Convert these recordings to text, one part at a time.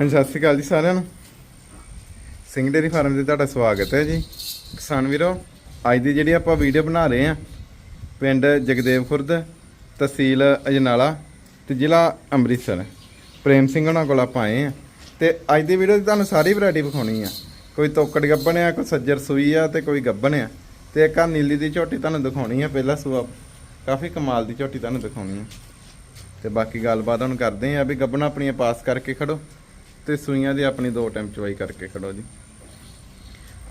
ਹਾਂਜੀ, ਸਤਿ ਸ਼੍ਰੀ ਅਕਾਲ ਜੀ ਸਾਰਿਆਂ ਨੂੰ। ਸਿੰਘ ਡੇਰੀ ਫਾਰਮ ਤੇ ਤੁਹਾਡਾ ਸਵਾਗਤ ਹੈ ਜੀ। ਕਿਸਾਨ ਵੀਰੋ, ਅੱਜ ਦੀ ਜਿਹੜੀ ਆਪਾਂ ਵੀਡੀਓ ਬਣਾ ਰਹੇ ਆ ਪਿੰਡ ਜਗਦੇਵ ਖੁਰਦ ਤਹਿਸੀਲ ਅਜਨਾਲਾ ਤੇ ਜ਼ਿਲ੍ਹਾ ਅੰਮ੍ਰਿਤਸਰ। ਪ੍ਰੇਮ ਸਿੰਘ ਉਹਨਾਂ ਕੋਲ ਆਪਾਂ ਆਏ ਆ ਤੇ ਅੱਜ ਦੀ ਵੀਡੀਓ 'ਚ ਤੁਹਾਨੂੰ ਸਾਰੀ ਵੈਰਾਈਟੀ ਵਿਖਾਉਣੀ ਆ। ਕੋਈ ਤੋਕੜ ਗੱਬਣ ਆ, ਕੋਈ ਸੱਜਰ ਸੂਈ ਆ ਤੇ ਕੋਈ ਗੱਬਣ ਆ। ਤੇ ਇੱਕ ਆ ਨੀਲੀ ਦੀ ਝੋਟੀ ਤੁਹਾਨੂੰ ਦਿਖਾਉਣੀ ਆ, ਪਹਿਲਾ ਸੂਆ, ਕਾਫੀ ਕਮਾਲ ਦੀ ਝੋਟੀ ਤੁਹਾਨੂੰ ਦਿਖਾਉਣੀ ਆ। ਤੇ ਬਾਕੀ ਗੱਲਬਾਤ ਹੁਣ ਕਰਦੇ ਆ ਵੀ ਗੱਬਣਾ ਆਪਣੀਆਂ ਪਾਸ ਕਰਕੇ ਖੜੋ। ਤੇ ਸੂਈਆਂ ਦੀ ਆਪਣੀ ਦੋ ਟਾਈਮ ਚਵਾਈ ਕਰਕੇ ਖੜੋ ਜੀ।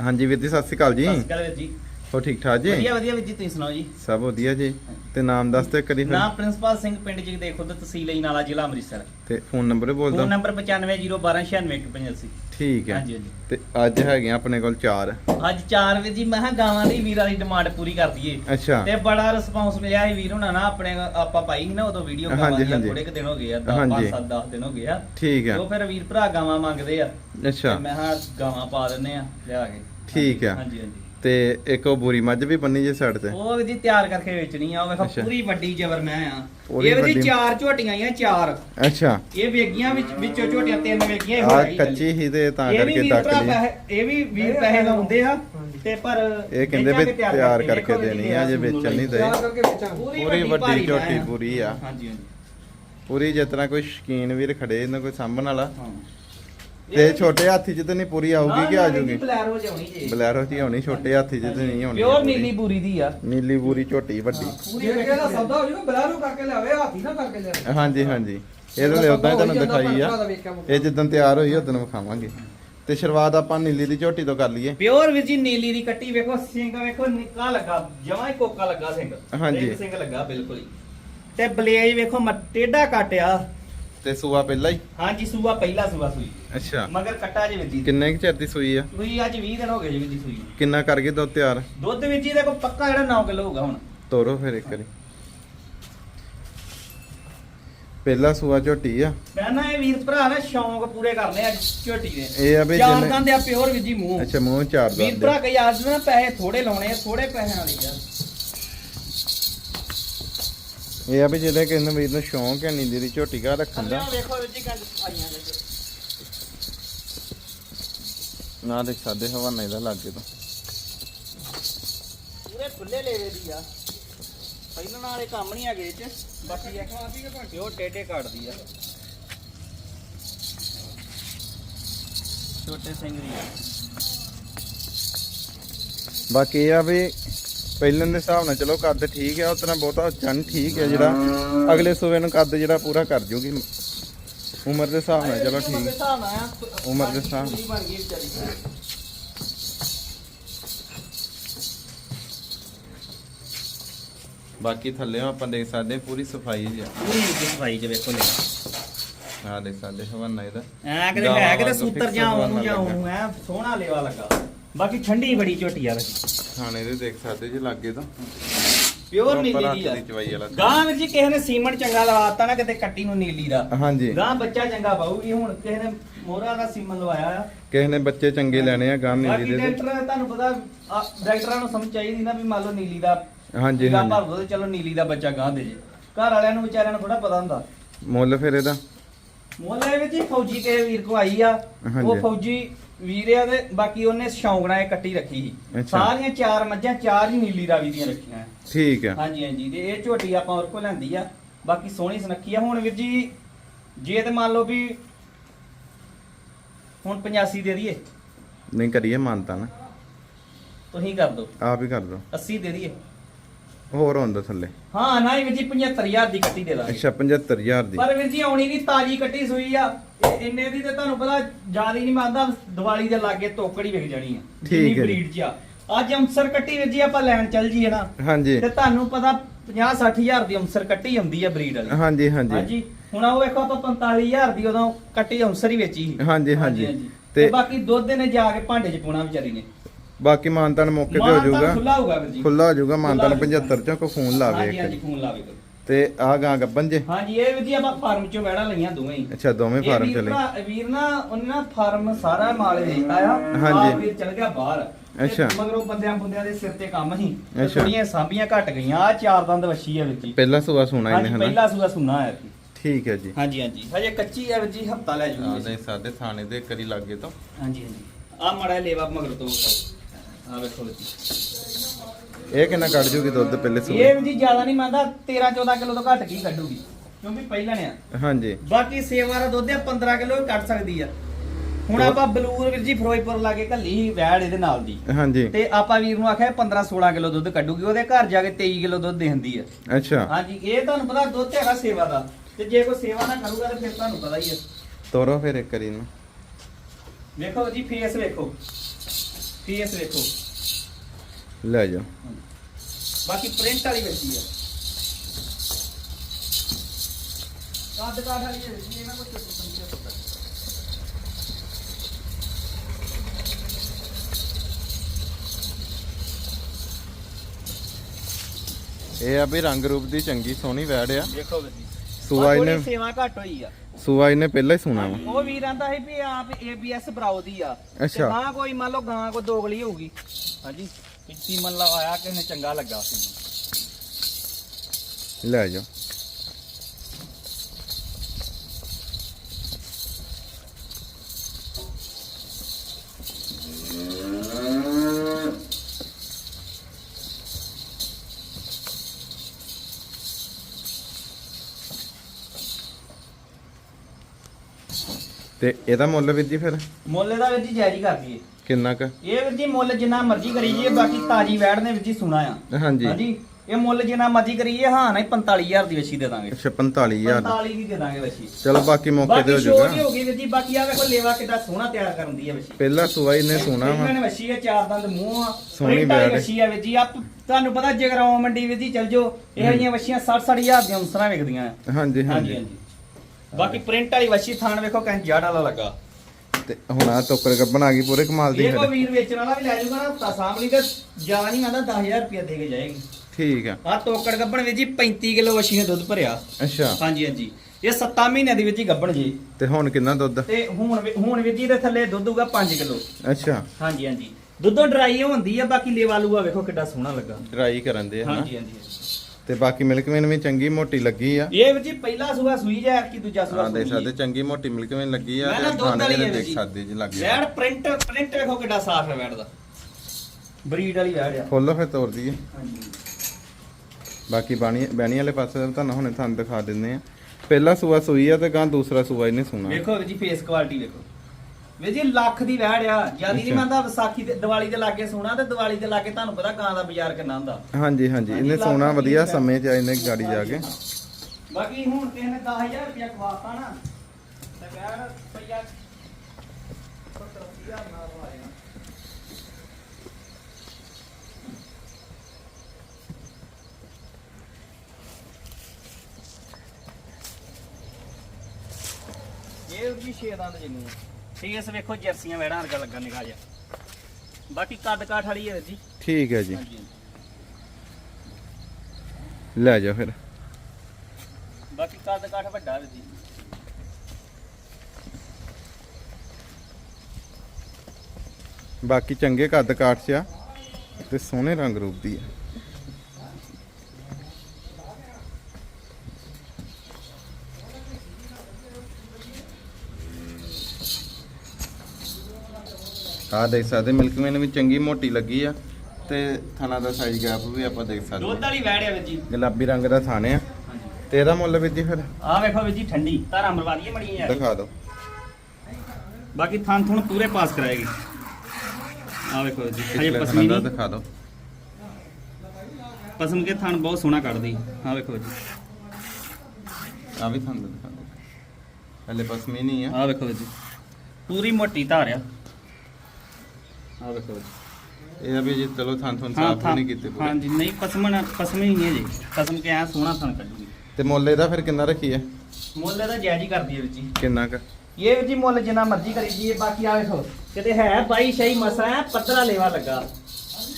ਹਾਂਜੀ ਵੀਰ ਜੀ, ਸਤਿ ਸ਼੍ਰੀ ਅਕਾਲ ਜੀ। ਸਤਿ ਸ਼੍ਰੀ ਅਕਾਲ ਵੀਰ ਜੀ। ਹੋ ਠੀਕ ਠਾਕ ਜੀ? ਵਧੀਆ ਵਧੀਆ ਵੀਰ ਜੀ ਤੁਸੀਂ ਸੁਣਾਓ ਜੀ? ਸਭ ਵਧੀਆ ਜੀ। ਤੇ ਨਾਮ ਦੱਸ ਤੇ ਕਰੀ ਫਿਰ। ਨਾਮ ਪ੍ਰਿੰਸੀਪਲ ਸਿੰਘ ਪਿੰਡ ਜੀ ਦੇ ਖੁਦ ਤਹਿਸੀਲ ਨਾਲਾ ਜ਼ਿਲ੍ਹਾ ਅੰਮ੍ਰਿਤਸਰ। ਤੇ ਫੋਨ ਨੰਬਰ ਬੋਲ ਫੋਨ ਦੋ ਨੰਬਰ 9501296185 ਠੀਕ ਹੈ। ਹਾਂਜੀ ਹਾਂਜੀ। ਤੇ ਅੱਜ ਹੈਗੇ ਆਪਣੇ ਕੋਲ ਚਾਰ। ਅੱਜ ਚਾਰ ਵੀਰ ਜੀ ਮੈਂ ਕਿਹਾ ਗਾਵਾਂ ਦੀ ਵੀਰਾਂ ਦੀ ਡਿਮਾਂਡ ਪੂਰੀ ਕਰ ਦਈਏ। ਅੱਛਾ। ਤੇ ਬੜਾ ਰਿਸਪਾਂਸ ਮਿਲਿਆ ਸੀ ਵੀਰ ਹੁਣਾਂ ਨਾ ਆਪਣੇ ਆਪਾਂ ਪਾਈ ਸੀ ਨਾ ਉਦੋਂ ਵੀਡੀਓ ਗਾਵਾਂ ਦੀ। ਥੋੜੇ ਕੁ ਦਿਨ ਹੋ ਗਏ ਆ 10 ਹਾਂਜੀ। 5 7 10 ਦਿਨ ਹੋ ਗਏ ਆ। ਠੀਕ ਹੈ। ਉਹ ਫਿਰ ਵੀਰ ਭਰਾ ਗਾਵਾਂ ਮੰਗਦੇ ਆ। ਅੱਛਾ। ਮੈਂ ਕਿਹਾ ਗਾਵਾਂ ਪਾ ਦਿੰਨੇ ਆ ਲਿਆ ਕੇ। ਠੀਕ ਆ। ਹਾਂਜੀ ਹਾਂਜੀ। ਤੇ ਇੱਕ ਉਹ ਬੂਰੀ ਮੱਝ ਵੀ ਬੰਨੀ ਜੇ ਸਾਈਡ ਤੇ। ਉਹ ਵੀ ਜੀ ਤਿਆਰ ਕਰਕੇ ਵੇਚਣੀ ਆ ਉਹ ਵੇਖੋ। ਪੂਰੀ ਵੱਡੀ ਜਬਰ ਮੈਂ ਆ। ਇਹ ਵੀ ਚਾਰ ਝੋਟੀਆਂ ਆਈਆਂ ਚਾਰ। ਅੱਛਾ। ਇਹ ਵੇਗੀਆਂ ਵਿੱਚ ਵਿੱਚੋਂ ਝੋਟੀਆਂ ਤਿੰਨ ਵੇਗੀਆਂ ਹੋ ਰਹੀ ਕੱਚੀ ਹੀ ਤੇ ਤਾਂ ਕਰਕੇ ਭਰਾ ਲਈ ਇਹ ਵੀ ਵੀਰ ਪੈਸੇ ਲਾਉਂਦੇ ਆ ਤੇ ਪਰ ਇਹ ਕਹਿੰਦੇ ਵੀ ਤਿਆਰ ਕਰਕੇ ਦੇਣੀ ਆ ਜੇ ਵੇਚਣ ਨਹੀਂ ਦੇ ਪੂਰੀ ਵੱਡੀ ਝੋਟੀ। ਪੂਰੀ ਆ। ਹਾਂਜੀ ਹਾਂਜੀ। ਪੂਰੀ ਜਿਸ ਤਰ੍ਹਾਂ ਕੋਈ ਸ਼ਕੀਨ ਵੀਰ ਖੜੇ ਇਹਨਾਂ ਕੋਈ ਸਾਂਭਣ ਵਾਲਾ। ਹਾਂ। ਤੇ ਛੋਟੇ ਹਾਥੀ ਚ ਤਾਂ ਨਹੀਂ ਪੂਰੀ ਆਊਗੀ ਕਿ ਆ ਜਾਊਗੀ ਬਲੈਰੋ ਜਾਉਣੀ ਜੀ। ਬਲੈਰੋ ਚ ਹੀ ਆਉਣੀ ਛੋਟੇ ਹਾਥੀ ਚ ਤਾਂ ਨਹੀਂ ਆਉਣੀ ਪਿਓਰ। ਨੀਲੀ ਬੂਰੀ ਦੀ ਆ। ਨੀਲੀ ਬੂਰੀ ਝੋਟੀ ਵੱਡੀ। ਪੂਰੀ ਜੇ ਕਿਹਦਾ ਸੌਦਾ ਹੋ ਜੂਗਾ ਬਲਾਰੂ ਕਰਕੇ ਲਿਆਵੇ ਹਾਥੀ ਨਾ ਕਰਕੇ ਲਿਆਵੇ। ਹਾਂਜੀ ਹਾਂਜੀ। ਇਹ ਤਾਂ ਉਦਾਂ ਹੀ ਤੁਹਾਨੂੰ ਦਿਖਾਈ ਆ। ਇਹ ਜਿੱਦਾਂ ਤਿਆਰ ਹੋਈ ਉਦੋਂ ਵਿਖਾਵਾਂਗੇ। ਤੇ ਸ਼ੁਰੂਆਤ ਆਪਾਂ ਨੀਲੀ ਦੀ ਝੋਟੀ ਤੋਂ ਕਰ ਲਈਏ। ਪਿਓਰ ਵੀਰ ਜੀ ਨੀਲੀ ਦੀ ਕੱਟੀ ਵੇਖੋ ਸਿੰਘ ਵੇਖੋ ਨਿੱਕਾ ਲੱਗਾ ਜਮਾਂ ਹੀ ਕੋਕਾ ਲੱਗਾ ਸਿੰਘ ਹਾਂਜੀ। ਸਿੰਘ ਲੱਗਾ ਬਿਲਕੁਲ ਤੇ ਬਲੇਜ ਵੇਖੋ ਮ ਟੇਢਾ ਕਾਟਿਆ ਤੇ ਸੂਆ ਪਹਿਲਾਂ ਹੀ? ਹਾਂਜੀ ਸੂਆ ਪਹਿਲਾ ਸੂਆ ਸੂਈ। ਅੱਛਾ। ਮਗਰ ਕੱਟਾ ਜੇ ਜੀ ਕਿੰਨੇ ਕੁ ਚਿਰ ਦੀ ਸੂਈ ਆ? ਸੂਈ ਅੱਜ 20 ਦਿਨ ਹੋ ਗਏ ਜੀ ਜੀ ਸੂਈ ਨੂੰ। ਕਿੰਨਾ ਕਰ ਗਏ ਦੁੱਧ ਤਿਆਰ? ਦੁੱਧ ਵਿੱਚ ਹੀ ਦੇਖੋ ਪੱਕਾ ਜਿਹੜਾ 9 ਕਿਲੋ ਹੋਊਗਾ ਹੁਣ। ਤੋਰੋ ਫਿਰ ਇੱਕ ਵਾਰੀ। ਪਹਿਲਾ ਸੂਆ ਝੋਟੀ ਆ। ਮੈਂ ਨਾ ਇਹ ਵੀਰ ਭਰਾ ਨੇ ਸ਼ੌਂਕ ਪੂਰੇ ਕਰਨੇ ਆ ਝੋਟੀ ਦੇ। ਇਹ ਆ ਵੀ ਚਾਰ ਜਿਹਨੇ ਦੰਦ ਆ ਪਿਓਰ ਜੀ ਮੂੰਹ। ਅੱਛਾ ਮੂੰਹ ਚਾਰ ਵੀਰ ਦੰਦ ਭਰਾ ਕਈ ਆਖਦੇ ਨਾ ਪੈਸੇ ਥੋੜੇ ਲਾਉਣੇ ਆ ਥੋੜੇ ਪੈਸਿਆਂ ਵਾਲੀ ਆ। ਇਹ ਆ ਵੀ ਜਿਹਦੇ ਕਿਸੇ ਵੀਰ ਨੂੰ ਸ਼ੌਂਕ ਹੈ ਨੀਲੀ ਦੀ ਝੋਟੀ ਘਰ ਰੱਖਣ ਦਾ। ਵੇਖੋ ਵੀਰ ਜੀ ਦੇ ਨਾ। ਦੇਖ ਸਾਡੇ ਹਵਾਨੇ ਦਾ ਲੱਗੇ ਤੋਂ। ਪੂਰੇ ਖੁੱਲੇ ਲੇਵੇ ਦੀ ਆ। ਪਹਿਲਾਂ ਨਾਲ ਕੰਮ ਨਹੀਂ ਹੈਗੇ ਚ। ਬਾਕੀ ਇਹ ਪਿਓਰ ਟੇਟੇ ਕੱਢਦੀ ਆ। ਛੋਟੇ ਦੀ ਆ। ਬਾਕੀ ਇਹ ਆ ਵੀ ਪਹਿਲਾਂ ਦੇ ਹਿਸਾਬ ਨਾਲ ਚਲੋ ਕੱਦ ਠੀਕ ਹੈ ਤਰ੍ਹਾਂ ਬਹੁਤਾ ਚੰਨ ਠੀਕ ਹੈ ਜਿਹੜਾ। ਅਗਲੇ ਸੂਵੇ ਨੂੰ ਕੱਦ ਜਿਹੜਾ ਪੂਰਾ ਕਰ ਜੂਗੀ। ਉਮਰ ਦੇ ਹਿਸਾਬ ਨਾਲ ਚਲੋ ਠੀਕ। ਆ ਉਮਰ ਦੇ ਹਿਸਾਬ ਬਾਕੀ ਥੱਲੇ ਆਪਾਂ ਦੇਖ ਸਕਦੇ ਹਾਂ ਪੂਰੀ ਸਫ਼ਾਈ ਜੀ। ਆ ਪੂਰੀ ਸਫ਼ਾਈ ਚ ਵੇਖੋ ਲੈ ਆਹ ਦੇਖ ਸਕਦੇ ਹਵਾਨਾ ਇਹਦਾ। ਐ ਕਿਤੇ ਹੈ ਕਿਤੇ ਸੂਤਰ ਜਾਂ ਉਹਨੂੰ ਜਾਂ। ਉਹਨੂੰ ਐ ਸੋਹਣਾ ਲੇਵਾ ਲੱਗਾ। ਬਾਕੀ ਠੰਡੀ ਬੜੀ ਝੋਟੀ ਆ ਖਾਣੇ ਦੇ ਦੇਖ ਸਕਦੇ ਜੀ ਲੱਗੇ ਤਾਂ। ਪਿਓਰ ਨੀਲੀ ਦੀ ਆ ਦੀ ਚਵਾਈ ਵਾਲਾ। ਗਾਂ ਵੀਰ ਜੀ ਕਿਸੇ ਨੇ ਸੀਮਨ ਚੰਗਾ ਲਵਾਤਾ ਨਾ ਕਿਤੇ ਕੱਟੀ ਨੂੰ ਨੀਲੀ ਦਾ। ਹਾਂਜੀ। ਗਾਂ ਬੱਚਾ ਚੰਗਾ ਪਾਊਗੀ ਹੁਣ ਕਿਸੇ ਨੇ ਮੋਹਰਾ ਦਾ ਸੀਮਨ ਲਵਾਇਆ ਆ। ਕਿਸੇ ਨੇ ਬੱਚੇ ਚੰਗੇ ਲੈਣੇ ਆ ਗਾਂ ਬਾਕੀ ਨੀਲੀ ਦੇ। ਡਾਕਟਰ ਤੁਹਾਨੂੰ ਪਤਾ ਆ, ਡਾਕਟਰਾਂ ਨੂੰ ਸਮਝ ਚਾਹੀਦੀ ਨਾ ਵੀ ਮੰਨ ਲਓ ਨੀਲੀ ਦਾ ਹਾਂਜੀ ਗਾਂ ਹਾਂਜੀ। ਭਰ ਦੋ ਤੇ ਚਲੋ ਨੀਲੀ ਦਾ ਬੱਚਾ ਗਾਂ ਦੇ ਜੇ। ਘਰ ਵਾਲਿਆਂ ਨੂੰ ਵਿਚਾਰਿਆਂ ਨੂੰ ਥੋੜਾ ਪਤਾ ਹੁੰਦਾ। ਮੁੱਲ ਫਿਰ ਇਹਦਾ? ਮੋਲੇ ਵਿੱਚ ਹੀ ਫੌਜੀ ਕੇ ਵੀਰ ਕੋ ਆਈ ਆ ਹਾਂਜੀ। ਉਹ ਫੌਜੀ ਵੀਰ ਆ ਤੇ ਬਾਕੀ ਉਹਨੇ ਸ਼ੌਂਕ ਨਾਲ ਇਹ ਕੱਟੀ ਰੱਖੀ ਸੀ। ਅੱਛਾ। ਸਾਰੀਆਂ ਚਾਰ ਮੱਝਾਂ ਚਾਰ ਹੀ ਨੀਲੀ ਰਾਵੀ ਦੀਆਂ ਰੱਖੀਆਂ। ਠੀਕ ਆ। ਹਾਂਜੀ ਹਾਂਜੀ ਤੇ ਇਹ ਝੋਟੀ ਆਪਾਂ ਹੋਰ ਕੋ ਲੈਂਦੀ ਆ। ਬਾਕੀ ਸੋਹਣੀ ਸੁਨੱਖੀ ਆ। ਹੁਣ ਵੀਰ ਜੀ ਜੇ ਤੇ ਮੰਨ ਲਓ ਵੀ ਹੁਣ 85 ਦੇ ਦਈਏ। ਨਹੀਂ ਕਰੀਏ ਮੰਨਤਾ ਨਾ। ਤੁਸੀਂ ਕਰ ਦਿਓ। ਆਪ ਹੀ ਕਰ ਦੋ 80 ਦੇ ਦਈਏ। ਹੋਰ ਹੁੰਦਾ ਥੱਲੇ। ਹਾਂ ਨਾ ਹੀ ਵੀਰ ਜੀ 75000 ਦੀ ਕੱਟੀ ਦੇ ਦਾਂਗੇ। ਅੱਛਾ 75000 ਦੀ। ਪਰ ਵੀਰ ਜੀ ਆਉਣੀ ਦੀ ਤਾਜੀ ਕੱਟੀ ਸੂਈ ਆ। ਇਹ ਇੰਨੇ ਦੀ ਤੇ ਤੁਹਾਨੂੰ ਪਤਾ ਜ਼ਿਆਦਾ ਨਹੀਂ ਮੰਨਦਾ ਦੀਵਾਲੀ ਦੇ ਲਾਗੇ ਤੋਕੜੀ ਵਿਕ ਜਾਣੀ ਆ ਠੀਕ ਹੈ ਜੀ। ਬਰੀਡ ਚ ਆ। ਅੱਜ ਅੰਸਰ ਕੱਟੀ ਵੀਰ ਜੀ ਆਪਾਂ ਲੈਣ ਚੱਲ ਜੀਏ ਨਾ। ਹਾਂਜੀ। ਤੇ ਤੁਹਾਨੂੰ ਪਤਾ 50 60000 ਦੀ ਅੰਸਰ ਕੱਟੀ ਆਉਂਦੀ ਆ ਬਰੀਡ ਵਾਲੀ। ਹਾਂਜੀ ਹਾਂਜੀ। ਹਾਂਜੀ ਹੁਣ ਆਓ ਵੇਖੋ ਆਪਾਂ 45000 ਦੀ ਉਦੋਂ ਕੱਟੀ ਅੰਸਰ ਹੀ ਵੇਚੀ ਹਾਂਜੀ, ਹਾਂਜੀ। ਤੇ ਤੇ- ਬਾਕੀ ਦੁੱਧ ਨੇ ਜਾ ਕੇ ਭਾਂਡੇ 'ਚ ਪਾਉਣਾ ਵਿਚਾਰੀ ਨੇ। ਬਾਕੀ ਮਾਨਤਾਨ ਮੌਕੇ ਤੇ ਹੋ ਜਾਊਗਾ। ਖੁੱਲਾ ਹੋਊਗਾ ਵੀਰ ਜੀ। ਖੁੱਲਾ ਹੋ ਜਾਊਗਾ ਮਾਨਤਾਨ ਖੁੱਲਾ 75 ਚੋਂ ਕੋ ਫੋਨ ਲਾਵੇ ਹਾਂਜੀ ਹਾਂਜੀ ਇੱਕ ਫੋਨ ਲਾਵੇ ਕੋਈ। ਤੇ ਆ ਗਾਂ ਗੱਬਨ ਜੇ। ਹਾਂਜੀ ਇਹ ਵੀਰ ਜੀ ਆਪਾਂ ਫਾਰਮ 'ਚੋਂ ਵੜਾ ਲਈਆਂ ਦੋਵੇਂ ਹੀ। ਅੱਛਾ ਦੋਵੇਂ ਇਹ ਫਾਰਮ ਵੀਰ ਚਲੇ ਨਾ- ਵੀਰ ਨਾ ਉਹਨੇ ਨਾ ਫਾਰਮ ਸਾਰਾ ਮਾਲ ਵੇਚਦਾ ਆ। ਹਾਂਜੀ। ਆਪ ਵੀਰ ਚਲ ਗਿਆ ਬਾਹਰ। ਤੇ ਅੱਛਾ। ਮਗਰੋਂ ਬੰਦਿਆਂ ਬੰਦਿਆਂ ਦੇ ਸਿਰ ਤੇ ਕੰਮ ਸੀ। ਤੇ ਅੱਛਾ। ਥੋੜੀਆਂ ਸਾਂਭੀਆਂ ਘਟ ਗਈਆਂ। ਆ ਚਾਰ ਦੰਦ ਵੱਛੀ ਆ ਵਿੱਚ ਹੀ ਪਹਿਲਾ ਸੂਆ ਸੁਣਾ ਇਹਨੇ ਹਾਂਜੀ ਹਨਾ? ਪਹਿਲਾ ਸੂਆ ਸੁਣਾ ਸੀ ਠੀਕ ਹੈ ਜੀ। ਹਾਂਜੀ ਹਾਂਜੀ। ਹਜੇ ਕੱਚੀ ਆ ਵੀਰ ਜੀ ਹਫਤਾ ਲੈ ਆ ਜੂਗੀ। ਦੇ ਸਾਡੇ ਥਾਣੇ ਦੇ ਕਰੀ ਲੱਗੇ ਤੋਂ। ਹਾਂਜੀ ਹਾਂਜੀ। ਆ ਮੜਾ ਲੇਵਾ ਮਗਰ ਤੋਂ। ਆ ਵੇਖੋ ਇਹ ਕਿੰਨਾ ਕੱਢ ਜੂਗੀ ਦੁੱਧ ਪਹਿਲੇ ਇਹ ਸੂਏ ਵੀ ਜੀ ਜ਼ਿਆਦਾ ਨਹੀਂ ਮੰਨਦਾ 13 14 ਕਿਲੋ ਤੋਂ ਘੱਟ ਕੀ ਕੱਢੂਗੀ ਕਿਉਂਕਿ ਪਹਿਲਾਂ ਨੇ ਆ। ਹਾਂਜੀ। ਬਾਕੀ ਸੇਵਾ ਦਾ ਦੁੱਧ ਆ 15 ਕਿਲੋ ਕੱਢ ਸਕਦੀ ਆ। ਹੁਣ? ਆਪਾਂ ਬਲੂਰ ਵੀਰ ਜੀ ਫਿਰੋਜ਼ਪੁਰ ਲਾਗੇ ਘੱਲੀ ਸੀ ਵੈੜ ਇਹਦੇ ਨਾਲ ਦੀ। ਹਾਂਜੀ। ਤੇ ਆਪਾਂ ਵੀਰ ਨੂੰ ਆਖਿਆ 15 16 ਕਿਲੋ ਦੁੱਧ ਕੱਢੂਗੀ ਉਹਦੇ ਘਰ ਜਾ ਕੇ 23 ਕਿਲੋ ਦੁੱਧ ਦੇਂਦੀ ਆ। ਅੱਛਾ। ਹਾਂਜੀ ਇਹ ਤੁਹਾਨੂੰ ਪਤਾ ਦੁੱਧ ਹੈਗਾ ਸੇਵਾ ਦਾ। ਤੇ ਜੇ ਕੋਈ ਸੇਵਾ ਨਾ ਕਰੂਗਾ ਤੇ ਫਿਰ ਤੁਹਾਨੂੰ ਪਤਾ ਹੀ ਆ। ਤੋਰੋ ਫਿਰ ਇੱਕ ਕਰੀ ਨੂੰ ਵੇਖੋ ਜੀ ਫੇਸ ਵੇਖੋ। ਲੈ ਜਾਓ ਬਾਕੀ ਪ੍ਰਿੰਟ ਵਾਲੀ ਵੇਚੀ ਆ ਕੱਦ ਕਾਠ ਵਾਲੀ ਵੇਚੀ ਇਹਨਾਂ ਕੋਲ ਸੰਖਿਆ ਪਤਾ? ਇਹ ਆ ਵੀ ਰੰਗ ਰੂਪ ਦੀ ਚੰਗੀ ਸੋਹਣੀ ਵੈੜ ਆ। ਵੀਰ ਜੀ। ਸੂਆ ਇਹਨੇ ਸੇਵਾ ਘੱਟ ਹੋਈ ਆ। ਸੂਆ ਇਹਨੇ ਪਹਿਲਾਂ ਹੀ ਸੋਣਾ ਵਾ। ਉਹ ਵੀਰ ਆਂਦਾ ਸੀ ਵੀ ਆਪ ABS ਬਰਾਉ ਦੀ ਆ। ਅੱਛਾ। ਗਾਂ ਕੋਈ ਮੰਨ ਲਓ ਗਾਂ ਕੋ ਦੋਗਲੀ ਹੋਊਗੀ। ਹਾਂਜੀ। ਪਿੱਛੀ ਮਨ ਲਵਾਇਆ ਕਿਸੇ ਨੇ ਚੰਗਾ ਲੱਗਾ ਸੀ। ਲੈ ਜਾਓ। ਤੇ ਇਹਦਾ ਮੁੱਲ ਵੀਰ ਜੀ ਫਿਰ? ਮੁੱਲ ਦਾ ਵੀਰ ਜੀ ਜਾਇਜ਼ ਕਰ ਦਈਏ। ਕਿੰਨਾ ਕ? ਇਹ ਵੀਰ ਜੀ ਮੁੱਲ ਜਿੰਨਾ ਮਰਜ਼ੀ ਕਰੀ ਬਾਕੀ ਤਾਜੀ ਵੈੜ ਨੇ ਵੀਰ ਜੀ ਸੁਣਾ ਆ। ਹਾਂਜੀ। ਹਾਂਜੀ ਇਹ ਮੁੱਲ ਜਿੰਨਾ ਮਰਜ਼ੀ ਕਰੀਏ ਹਾਂ ਨਹੀਂ 45000 ਦੀ ਵਛੀ ਦੇ ਦਾਂਗੇ। ਅੱਛਾ 45000 45 ਦੀ। ਦੇ ਦਾਂਗੇ ਵਛੀ। ਚਲੋ ਬਾਕੀ ਮੌਕੇ ਤੇ ਬਾਕੀ ਹੋ ਜਾਊਗਾ। ਦੀ ਹੋ ਗਈ ਵੀਰ ਜੀ ਬਾਕੀ ਆ ਵੇਖੋ ਲੇਵਾ ਕਿੱਡਾ ਸੋਹਣਾ ਤਿਆਰ ਕਰਨ ਦੀ ਹੈ ਵਛੀ। ਪਹਿਲਾ ਸੂਆ ਇਹਨੇ ਸੋਣਾ ਵਾ। ਇਹਨਾਂ ਨੇ ਵਛੀ ਹੈ ਚਾਰ ਦੰਦ ਮੂੰਹ ਆ ਸੋਹਣੀ ਹੈ। ਵਛੀ ਆ ਵੀਰ ਜੀ। ਆ ਤੁਹਾਨੂੰ ਪਤਾ ਜਗਰਾਉਂ ਮੰਡੀ ਵੀਰ ਜੀ ਚੱਲ ਜਾਓ ਇਹੋ ਜਿਹੀਆਂ ਵਛੀਆਂ 60 60000 ਦੀਆਂ ਉਸਰਾਂ ਵਿਕਦੀਆਂ ਆ। ਹਾਂਜੀ ਹਾਂਜੀ। ਬਾਕੀ ਪ੍ਰਿੰਟ ਵਾਲੀ ਵਛੀ ਥਾਣ ਵੇਖੋ ਕਹੀਂ ਜੜ ਵਾਲਾ ਲੱਗਾ। ਤੇ ਹੁਣ ਆ ਟੋਕਰ ਗੱਬਣ ਆ ਗਈ ਪੂਰੇ ਕਮਾਲ ਦੀ ਇਹ ਕੋ ਵੀਰ ਵੇਚਣ ਵਾਲਾ ਵੀ ਲੈ ਜਾਊਗਾ ਨਾ ਹਫਤਾ ਸਾਂਭਲੀ ਤੇ ਜਾ ਨਹੀਂ ਆਂਦਾ 10000 ਰੁਪਏ ਦੇ ਕੇ ਜਾਏਗੀ। ਠੀਕ ਆ। ਆ ਤੋਕੜ ਗੱਬਣ ਵੀਰ ਜੀ 35 ਕਿਲੋ ਵਛੀ ਨੇ ਦੁੱਧ ਭਰਿਆ। ਅੱਛਾ। ਹਾਂਜੀ ਹਾਂਜੀ। ਇਹ 7 ਮਹੀਨਿਆਂ ਦੀ ਵਿੱਚ ਹੀ ਗੱਬਣ ਜੀ। ਤੇ ਹੁਣ ਕਿੰਨਾ ਦੁੱਧ? ਤੇ ਹੁਣ ਵੀ- ਹੁਣ ਵੀਰ ਜੀ ਦੇ ਥੱਲੇ ਦੁੱਧ ਹੋਊਗਾ 5 ਕਿਲੋ। ਅੱਛਾ। ਹਾਂਜੀ ਹਾਂਜੀ। ਦੁੱਧੋਂ ਡਰਾਈ ਹੁੰਦੀ ਆ ਬਾਕੀ ਲੇਵਾ ਲੂਆ ਵੇਖੋ ਕਿੱਡਾ ਸੋਹਣਾ ਲੱਗਾ। ਡਰਾਈ ਕਰਨ ਦੇ ਹਾਂਜੀ ਹਾਂਜੀ। ਤੇ ਬਾਕੀ ਮਿਲਕਮੈਨ ਵੀ ਚੰਗੀ ਮੋਟੀ ਲੱਗੀ ਆ। ਇਹ ਵੀਰ ਜੀ ਪਹਿਲਾ ਸੂਆ ਸੂਈ ਜਾ ਕਿ ਦੂਜਾ ਸੂਆ ਹਾਂ ਦੇਖ ਸਕਦੇ ਚੰਗੀ ਮੋਟੀ ਮਿਲਕਮੈਨ ਲੱਗੀ ਆ ਮੈਂ ਨਾ ਤੇ ਦੁੱਧ ਖਾਣੇ ਵਾਲੀ ਦੇ ਹੈ ਦੇਖ ਜੀ। ਸਕਦੇ ਜੀ ਲੱਗੇ ਵੈੜ ਪ੍ਰਿੰਟ ਪ੍ਰਿੰਟ ਵੇਖੋ ਕਿੱਡਾ ਸਾਫ਼ ਹੈ ਵੈੜ ਦਾ। ਬਰੀਡ ਵਾਲੀ ਵੈੜ ਆ। ਖੋਲੋ ਫਿਰ ਤੋਰ ਦਈਏ। ਹਾਂਜੀ। ਬਾਕੀ ਬਾਣੀ ਬੈਣੀ ਵਾਲੇ ਪਾਸੇ ਦਾ ਤੁਹਾਨੂੰ ਹੁਣੇ ਤੁਹਾਨੂੰ ਦਿਖਾ ਦਿੰਦੇ ਆ। ਪਹਿਲਾ ਸੂਆ ਸੂਈ ਆ ਤੇ ਗਾਂ ਦੂਸਰਾ ਸੂਆ ਇਹਨੇ ਸੁਣਾ। ਵੇਖੋ ਵੀਰ ਜੀ ਫੇਸ ਕੁਆਲਿਟੀ ਵੇਖੋ। ਵੀਰ ਜੀ ਲੱਖ ਦੀ ਵੈੜ ਆ ਜਿਆਦੀ ਨਹੀਂ। ਮੰਨਦਾ ਵਿਸਾਖੀ ਤੇ ਦੀਵਾਲੀ ਦੇ ਲਾਗੇ ਸੋਣਾ ਤੇ ਦੀਵਾਲੀ ਦੇ ਲਾਗੇ ਤੁਹਾਨੂੰ ਪਤਾ ਕਾਂ ਦਾ ਬਾਜ਼ਾਰ ਕਿੰਨਾ ਹੁੰਦਾ ਹਾਂਜੀ ਹਾਂਜੀ ਇਹਨੇ ਸੋਨਾ ਵਧੀਆ। ਸਮੇਂ ਚ ਇਹਨੇ ਗਾੜੀ ਜਾ ਕੇ ਬਾਕੀ ਹੁਣ ਕਿਸੇ ਨੇ 10000 ਰੁਪਇਆ ਖਵਾਤਾ ਨਾ ਤੇ ਵੈੜ ਰੁਪਇਆ 70000 ਨਾਲ ਵਾਇਆ ਇਹ ਵੀ ਛੇ ਦੰਦ ਜਿੰਨੂੰ ਫੇਸ ਵੇਖੋ ਜਰਸੀਆਂ ਵੈੜਾਂ ਵਰਗਾ ਲੱਗਾ ਨਿਕਾ ਜਾ ਬਾਕੀ ਕੱਦ ਕਾਠ ਵਾਲੀ ਹੈ ਜੀ। ਠੀਕ ਹੈ ਜੀ। ਹਾਂਜੀ ਲੈ ਜਾਓ ਫਿਰ। ਬਾਕੀ ਕੱਦ ਕਾਠ ਵੱਡਾ ਵੀ ਜੀ। ਬਾਕੀ ਚੰਗੇ ਕੱਦ ਕਾਠ ਚ ਆ ਤੇ ਸੋਹਣੇ ਰੰਗ ਰੂਪ ਦੀ ਆ। ਆ ਦੇਖ ਸਕਦੇ ਮਿਲਕਮੈਨ ਵੀ ਚੰਗੀ ਮੋਟੀ ਲੱਗੀ ਆ ਤੇ ਥਣਾ ਦਾ ਸਾਈਜ਼ ਗੈਪ ਵੀ ਆਪਾਂ ਦੇਖ ਸਕਦੇ ਦੁੱਧ ਆ। ਵਾਲੀ ਵੈੜ ਹੈ ਵੀਰ ਜੀ। ਗੁਲਾਬੀ ਰੰਗ ਦਾ ਥਾਣੇ ਆ। ਤੇ ਇਹਦਾ ਮੁੱਲ ਵੀ ਜੀ ਫਿਰ? ਆ ਵੇਖੋ ਵੀਰ ਜੀ ਠੰਡੀ। ਧਾਰਾਂ ਮਰਵਾਲੀਏ ਮੜੀਆਂ ਯਾਰ। ਦਿਖਾ ਦਿਓ। ਬਾਕੀ ਥਾਂ ਥੁਣ ਪੂਰੇ ਪਾਸ ਕਰਾਏਗੀ। ਆ ਵੇਖੋ ਵੀਰ ਜੀ ਹਜੇ ਪਸਮੀ ਨਹੀਂ। ਦਿਖਾ ਦਿਓ। ਪਸਮ ਕੇ ਥਣ ਬਹੁਤ ਸੋਹਣਾ ਕੱਢਦੀ। ਆ ਵੇਖੋ ਵੀਰ ਜੀ। ਆ ਵੀ ਤੁਹਾਨੂੰ ਦਿਖਾ ਦਿਓ। ਹਲੇ ਪਸਮੀ ਨਹੀਂ ਆ। ਆ ਵੇਖੋ ਵੀਰ ਜੀ। ਪੂਰੀ ਮੋਟੀ ਧਾਰ ਆ। ਆ ਜੀ। ਇਹ ਵੀ ਜੀ ਚਲੋ ਥਾਂ ਥਾਂ ਹਾਂ ਸਾਫ਼ ਨਹੀਂ ਕੀਤੇ ਪੂਰੇ। ਹਾਂਜੀ ਨਹੀਂ ਪਸਮਣ ਪਸਮੀ ਨਹੀਂ ਹੈ ਜੀ। ਪਸਮ ਕੇ ਆ ਸੋਹਣਾ ਥਣ ਕੱਢੂਗੀ। ਤੇ ਮੁੱਲ ਇਹਦਾ ਫਿਰ ਕਿੰਨਾ ਰੱਖੀਏ ਮੁੱਲ ਇਹਦਾ ਜਾਇਜ਼ ਹੀ ਕਰਦੀ ਹੈ ਵੀਰ ਜੀ। ਕਿੰਨਾ ਕ? ਇਹ ਵੀਰ ਜੀ ਮੁੱਲ ਜਿੰਨਾ ਮਰਜ਼ੀ ਕਰੀ ਜੀ ਬਾਕੀ ਆ ਵੇਖੋ ਕਿਤੇ ਹੈ ਬਾਈ ਸ਼ਾਹੀ ਮਸਾ ਹੈ ਪੱਧਰਾ ਲੇਵਾ ਲੱਗਾ।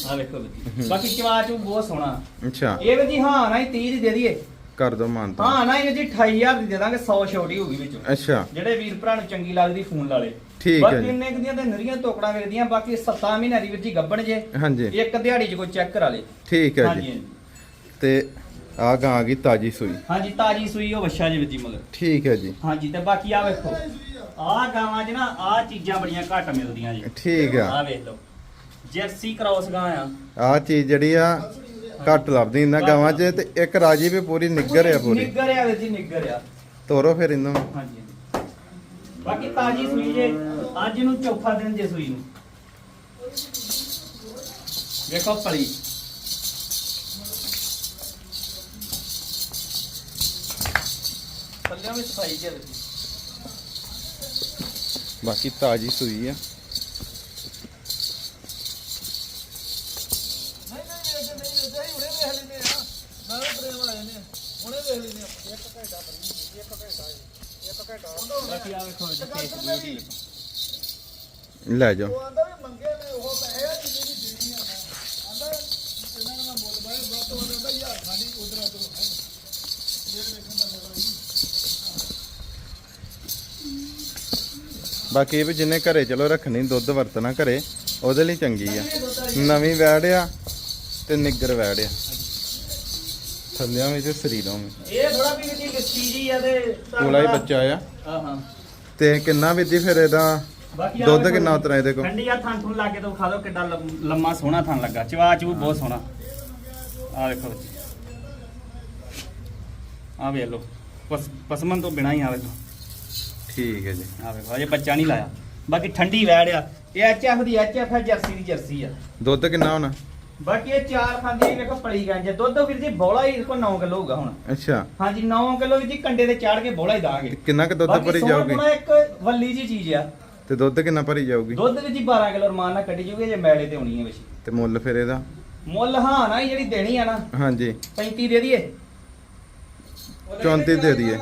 ਆ ਵੇਖੋ ਵੀਰ ਜੀ। ਬਾਕੀ ਚਵਾ ਚੂ ਬਹੁਤ ਸੋਹਣਾ। ਅੱਛਾ। ਇਹ ਵੀਰ ਜੀ ਹਾਂ ਨਾ ਹੀ 30 ਦੀ ਦੇ ਦਈਏ। ਕਰ ਦੋ ਮਾਨਤਾ ਹਾਂ ਨਾ ਇਹ ਜੀ 28000 ਦੀ ਦੇ ਦਾਂਗੇ 100 ਛੋਟੀ ਹੋਊਗੀ ਵਿੱਚੋਂ। ਅੱਛਾ। ਜਿਹੜੇ ਵੀਰ ਭਰਾ ਨੂੰ ਚੰਗੀ ਲੱਗਦੀ ਫੋਨ ਲਾ ਲੇ। ਠੀਕ ਹੈ ਬਾਕੀ ਜੀ। ਇੰਨੇ ਕੁ ਦੀਆਂ ਤੇ ਨਰੀਆਂ ਤੋਕੜਾਂ ਵੇਖਦੀਆਂ ਬਾਕੀ 7 ਮਹੀਨਿਆਂ ਦੀ ਵੀਰ ਜੀ ਗੱਬਣ ਜੇ। ਹਾਂਜੀ। ਇੱਕ ਦਿਹਾੜੀ 'ਚ ਕੋਈ ਚੈੱਕ ਕਰਾ ਲੇ। ਠੀਕ ਹੈ ਜੀ। ਤੇ ਆ ਗਾਂ ਆ ਗਈ ਤਾਜੀ ਸੂਈ। ਹਾਂਜੀ ਤਾਜੀ ਸੂਈ ਉਹ ਵੱਛਾ ਜੀ ਵੀਰ ਜੀ ਮਗਰ। ਠੀਕ ਹੈ ਜੀ। ਹਾਂਜੀ ਤੇ ਬਾਕੀ ਆ ਵੇਖੋ। ਆਹ ਗਾਵਾਂ 'ਚ ਨਾ ਆਹ ਚੀਜ਼ਾਂ ਬੜੀਆਂ ਘੱਟ ਮਿਲਦੀਆਂ ਜੀ। ਠੀਕ ਆ। ਆਹ ਵੇਖ ਲਓ। ਜਰਸੀ ਕ੍ਰਾਸ ਗਾਂ ਆ। ਆ ਚੀਜ਼ ਜਿਹੜੀ ਆ ਘੱਟ ਲੱਭਦੀ ਇਹਨਾਂ ਗਾਵਾਂ 'ਚ ਤੇ ਇੱਕ ਰਾਜੀ ਵੀ ਪੂਰੀ ਨਿੱਗਰ ਆ ਪੂਰੀ। ਨਿੱਗਰ ਆ ਵੀਰ ਜੀ ਨਿੱਗਰ ਆ। ਤੋਰੋ ਫਿਰ ਇਹਨੂੰ। ਹਾਂਜੀ। ਬਾਕੀ ਤਾਜੀ ਸੂਈ ਜੇ ਅੱਜ ਨੂੰ ਚੌਥਾ ਦਿਨ ਜੇ ਸੂਈ ਨੂੰ। ਵੇਖੋ ਪਲੀ। ਪੱਲਿਆਂ ਵਿੱਚ ਸਫ਼ਾਈ ਜੀ ਬਾਕੀ ਤਾਜੀ ਸੂਈ ਆ। ਬਾਕੀ ਆ। ਵੇਖੋ ਜੀ ਫੇਸ ਬਿਊਟੀ ਲੈ ਜਾਓ ਉਹ ਆਂਦਾ ਵੀ ਮੰਗੇ ਨੇ ਉਹ ਪੈਸੇ ਆ ਜਿੰਨੇ ਦੀ ਦੇਣੀ ਆ। ਆਂਦਾ ਇਹਨਾਂ ਨੂੰ ਮੈਂ ਮੁੱਲ ਬਾਏ ਬਹੁਤ ਤੋਂ ਆਂਦਾ ਯਾਰ ਖਾਲੀ ਉਧਰ ਉਧਰ ਜਿਹੜੇ ਵੇਖਣ ਦਾ ਮਜ਼ਾ ਬਾਕੀ ਇਹ ਵੀ ਜਿੰਨੇ ਘਰੇ ਚਲੋ ਰੱਖਣੀ ਦੁੱਧ ਵਰਤਣਾ ਘਰੇ ਉਹਦੇ ਲਈ ਚੰਗੀ ਆ। ਨਵੀਂ ਵੈੜ ਆ ਤੇ ਨਿੱਗਰ ਵੈੜ ਆ। ਥੱਲਿਆਂ ਵਿੱਚ ਸਰੀਰਾਂ ਵਿੱਚ। ਇਹ ਥੋੜਾ ਵੀ ਜੀ ਲੱਸੀ ਜੀ ਆ ਤੇ ਕੋਲਾ ਹੀ ਬੱਚਾ ਆ। ਹਾਂ ਹਾਂ ਤੇ ਕਿੰਨਾ ਵੀ ਦੀ ਫਿਰ ਇਹਦਾ ਬਾਕੀ ਆਹ ਦੁੱਧ ਵੇਖੋ ਕਿੰਨਾ ਉਤਰਾ ਇਹਦੇ ਕੋਲ? ਠੰਡੀ ਆ ਥਣ ਥੁਣ ਲਾ ਕੇ ਤਾਂ ਖਾ ਦੋ ਕਿੱਡਾ ਲੰਮ- ਲੰਮਾ ਸੋਹਣਾ ਥਣ ਲੱਗਾ। ਚਵਾ ਚੂ ਬਹੁਤ ਸੋਹਣਾ। ਆ ਵੇਖੋ ਜੀ ਆ ਵੇਖ ਲਓ। ਪਸ ਪਸਮਨ ਤੋਂ ਬਿਨਾ ਹੀ ਆ ਵੇਖੋ। ਠੀਕ ਹੈ ਜੀ। ਆ ਵੇਖੋ ਅਜੇ ਬੱਚਾ ਨਹੀਂ ਲਾਇਆ। ਬਾਕੀ ਠੰਡੀ ਵੈੜ ਆ। ਇਹ ਐਚਐਫ ਦੀ ਐਚਐਫ ਹੈ ਜਰਸੀ ਦੀ ਜਰਸੀ ਆ। ਦੁੱਧ ਕਿੰਨਾ ਹੋਣਾ? ਬਾਕੀ ਇਹ ਚਾਰ ਖਾਂਦੀ ਵੇਖੋ ਪਲੀ ਗੰਜ ਦੁੱਧ ਵੀਰ ਜੀ ਬੋਲਾ ਹੀ ਕੋ 9 ਕਿਲੋ ਹੋਊਗਾ ਹੁਣ। ਅੱਛਾ। ਹਾਂਜੀ 9 ਕਿਲੋ ਵੀਰ ਜੀ ਕੰਡੇ ਤੇ ਚਾੜ ਕੇ ਬੋਲਾ ਹੀ ਦਾਂਗੇ। ਕਿੰਨਾ ਕੁ ਦੁੱਧ ਬਾਕੀ ਭਰੀ ਸੋਹਣਾ ਜਾਊਗੀ? ਇੱਕ ਵੱਲੀ ਜੀ ਚੀਜ਼ ਆ। ਤੇ ਦੁੱਧ ਕਿੰਨਾ ਭਰੀ ਜਾਊਗੀ? ਦੁੱਧ ਵਿੱਚ ਜੀ 12 ਕਿਲੋ ਰਮਾਨ ਨਾਲ ਕੱਢੀ ਜੂਗੀ ਜੇ ਮੈਲੇ ਤੇ ਹੋਣੀ ਹੈ ਵਿੱਚ। ਤੇ ਮੁੱਲ ਫਿਰ ਇਹਦਾ? ਮੁੱਲ ਹਾਂ ਨਾ ਜਿਹੜੀ ਦੇਣੀ ਆ ਨਾ। ਹਾਂਜੀ। 35 ਦੇ ਦਈਏ। 34 ਦੇ ਦਈਏ।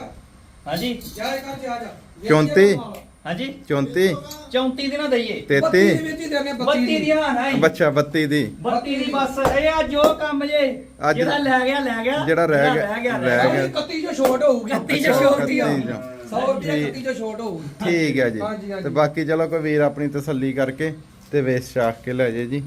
ਹਾਂਜੀ। ਜਾ ਇਹ ਕਰ ਜਾ ਜਾ 34 ਹਾਂਜੀ। 34 34 ਦੀ ਨਾ ਦਈਏ। 33 ਵਿੱਚ ਹੀ ਦੇਣੇ 32 ਦੀ। ਹਾਂ ਨਾ ਬੱਚਾ 32 ਦੀ। 32 ਦੀ ਬਸ। ਇਹ ਆ ਜੋ ਕੰਮ ਜੇ। ਅੱਜ- ਜਿਹੜਾ ਲੈ ਗਿਆ ਲੈ ਗਿਆ। ਜਿਹੜਾ ਰਹਿ ਗਿਆ, ਰਹਿ ਗਿਆ ਰਹਿ ਗਿਆ। 31 ਜੋ ਛੋਟ ਹੋਊਗੀ। 31 ਅੱਛਾ, ਜੋ ਛੋਟ 31 ਆ ਚੋਂ। 100 ਰੁਪਏ ਠੀਕ। 31 ਜੋ ਛੋਟ ਹੋਊਗੀ ਠੀਕ ਹੈ ਜੀ ਹਾਂਜੀ, ਹਾਂਜੀ। ਤੇ ਬਾਕੀ ਚਲੋ ਕੋਈ ਵੀਰ ਆਪਣੀ ਤਸੱਲੀ ਕਰਕੇ ਤੇ ਵੇਚ ਛਾਕ ਕੇ ਲੈ ਜੇ ਜੀ